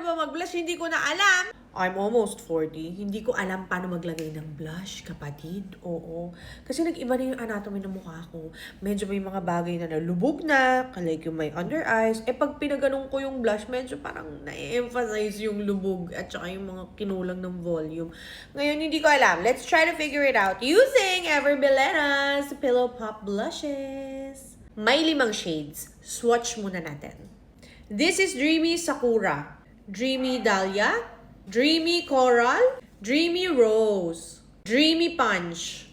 paano ba mag-blush? Hindi ko na alam. I'm almost 40. Hindi ko alam paano maglagay ng blush, kapatid. Oo. Kasi nag-iba na yung anatomy ng mukha ko. Medyo may mga bagay na nalubog na, like yung may under eyes. Eh pag pinaganong ko yung blush, medyo parang na-emphasize yung lubog at saka yung mga kinulang ng volume. Ngayon, hindi ko alam. Let's try to figure it out using Ever Belena's Pillow Pop Blushes. May limang shades. Swatch muna natin. This is Dreamy Sakura, Dreamy Dahlia, Dreamy Coral, Dreamy Rose, Dreamy Punch.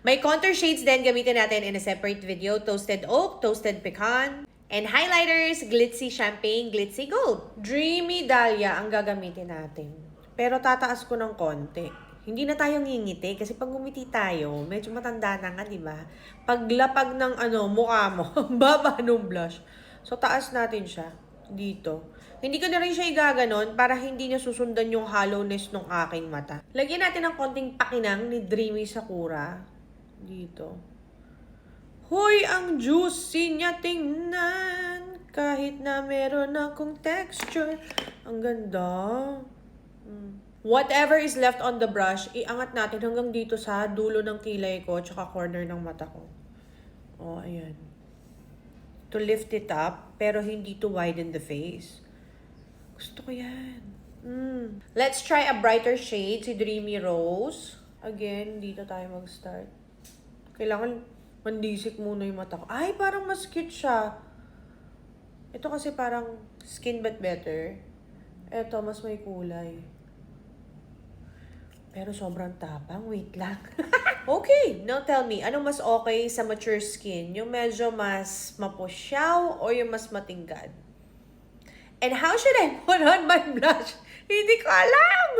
May contour shades din gamitin natin in a separate video. Toasted Oak, Toasted Pecan, and highlighters, Glitzy Champagne, Glitzy Gold. Dreamy Dahlia ang gagamitin natin. Pero tataas ko ng konti. Hindi na tayo ngingiti kasi pag ngumiti tayo, medyo matanda na nga, di ba? Paglapag ng ano, mukha mo, baba ng blush. So, taas natin siya dito. Hindi ko na rin siya igaganon para hindi niya susundan yung hollowness ng aking mata. Lagyan natin ng konting pakinang ni Dreamy Sakura dito. Hoy, ang juicy niya tingnan kahit na meron akong texture. Ang ganda. Mm. Whatever is left on the brush, iangat natin hanggang dito sa dulo ng kilay ko tsaka corner ng mata ko. Oh, ayan. To lift it up, pero hindi to widen the face. Gusto ko yan. Mm. Let's try a brighter shade, si Dreamy Rose. Again, dito tayo mag-start. Kailangan mandisik muna yung mata ko. Ay, parang mas cute siya. Ito kasi parang skin but better. Ito, mas may kulay. Pero sobrang tapang. Wait lang. okay, now tell me, ano mas okay sa mature skin? Yung medyo mas mapusyaw o yung mas matingkad? And how should I put on my blush? Hindi ko alam!